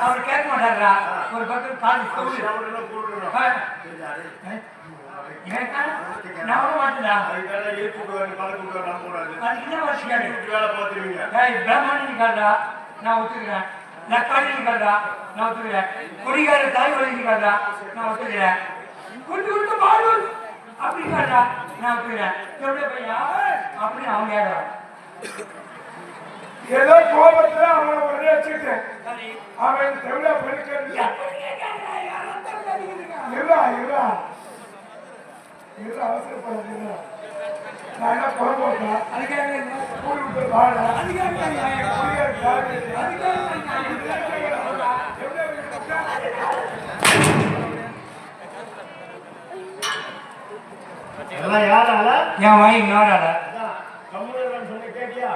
அவர் கேட்க மாட்டாரா ஒரு பக்கம் கால் நான் ஒத்துக்கிறேன். நான் ஒத்துக்கிறேன். குடிகார தாய்வழி காரா நான் ஒத்துக்கிறேன். குண்டு குண்டு மாடு அப்படி காரா நான் ஒத்துக்கிறேன். எப்படி பையா அப்படி அவங்க ஏடா ஏதோ கோபத்துல அவனை உடனே வச்சுக்கிட்டேன் அவன் தெவில பெருக்கிறது இருடா இருடா. இருடா அவசரப்படாது இருடா. நான் குறை போட்டேன் அதுக்காக கூலி விட்டு வாழ இதெல்லாம் யாரால? என் வாய் இன்னொரு அதான், கம்முனு சொன்ன கேட்டியா?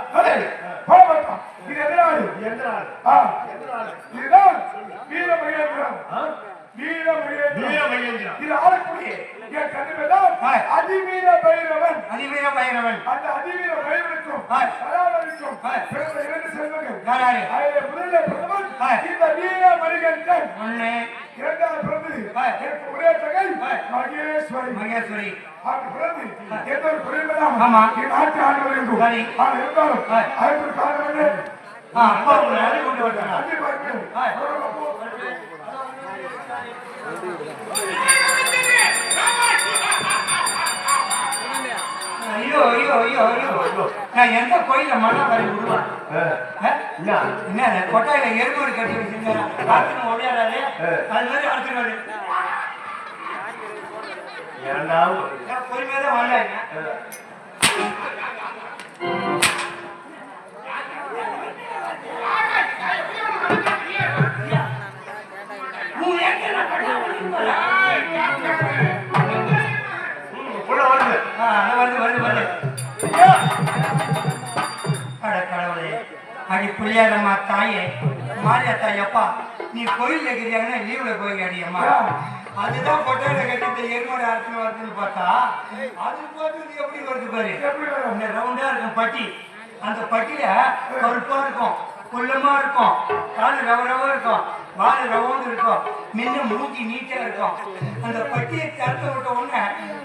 போகட்டும் இது எதிராளி அதிவீர பைரவன். அதிவீர பைரவன். அந்த அதிவீர பைரவனுக்கும். பிறந்த இரண்டு செல்வங்கள். முதலில் பிரதமன். இந்த வீர மணிகண்டன். இரண்டாவது. எனக்கு ஒரே தகை. மகேஸ்வரி. மகேஸ்வரி. எந்த ஒரு குறைவில்லாம ஆமா. நாட்டு ஆண்டு வேண்டும் சரி. ஆனால் இருந்தாலும். அதற்கு காரணம் கொண்டு வரணும் ஆ. ஐயோ ஐயோ ஐயோ ஐயோ நான் எந்த கோயில மண்ணா வரை விடுவேன்? என்ன? கொட்டாயில எருமாடு கட்டி வச்சிருந்தேன் பார்த்துன்னு ஓடியாடாரு ஆ. அது மாதிரி? நான் பொறுமையா தான். வருது. வருது வருது. வருது அட கடவுளே அடி புள்ளியாரம்மா தாயே. மாரியாத்தா தாயப்பா நீ கோயில் இருக்கிறியாங்கன்னா லீவ்ல போய் அடியம்மா அதுதான் கொட்டையில கட்டி எருமாடு அரைச்சு வருதுன்னு பார்த்தா அது பார்த்து எப்படி வருது பாரு? இந்த ரவுண்டா இருக்கும் பட்டி. அந்த பட்டியில கருப்பா இருக்கும் குள்ளமா இருக்கும் காலு ரவ ரவா இருக்கும் வாழை ரவந்து இருக்கும் மின்ன மூஞ்சி நீட்டா இருக்கும். அந்த பட்டியை திறந்து விட்ட உடனே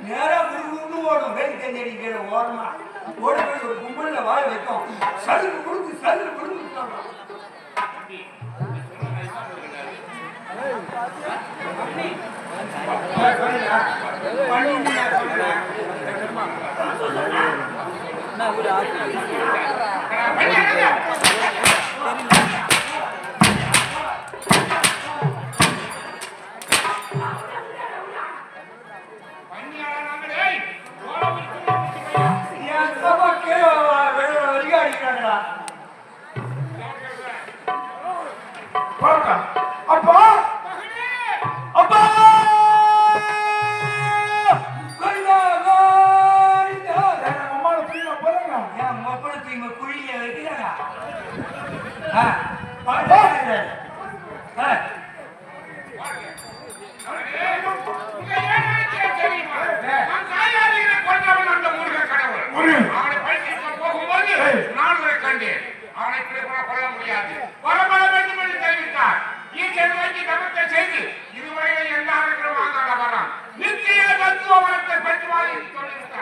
நேரா குடுகுடுன்னு வேலை தெரிஞ்சடிக்கிற ஓரமா ஓட போய் ஒரு கும்பல்ல வாழ வைக்கும் சலுக்கு கொடுக்கு சொல்றோம். பண்ணிட்டு நான் சொல்றேன். என் போகட்டும். அப்பா! அப்பா! கோயிந்தா,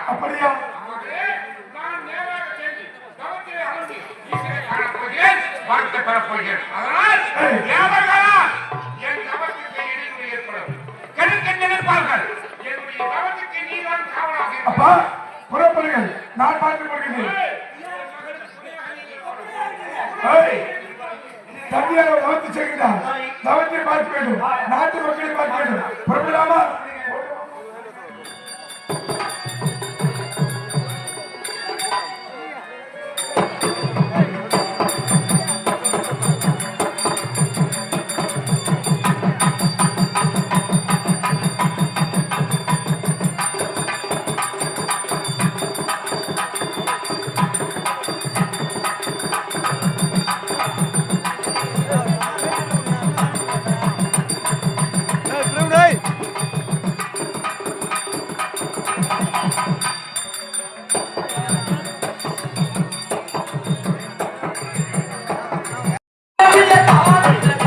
அப்படியா? அதனால் தேவர்களால் என் தவத்துக்கு இடையூறு ஏற்படும். கெடுக்க நினைப்பார்கள் என்னுடைய தவத்துக்கு நீதான் காவலாக அப்பா இருப்பாய். புறப்படுங்கள். நான் பார்த்து கொள்கிறேன். தந்தையாரை தவத்து செய்கிறார். தவத்தை பார்க்க வேண்டும். நாட்டு மக்களை பார்க்க வேண்டும். பிரபலமா ஆனந்த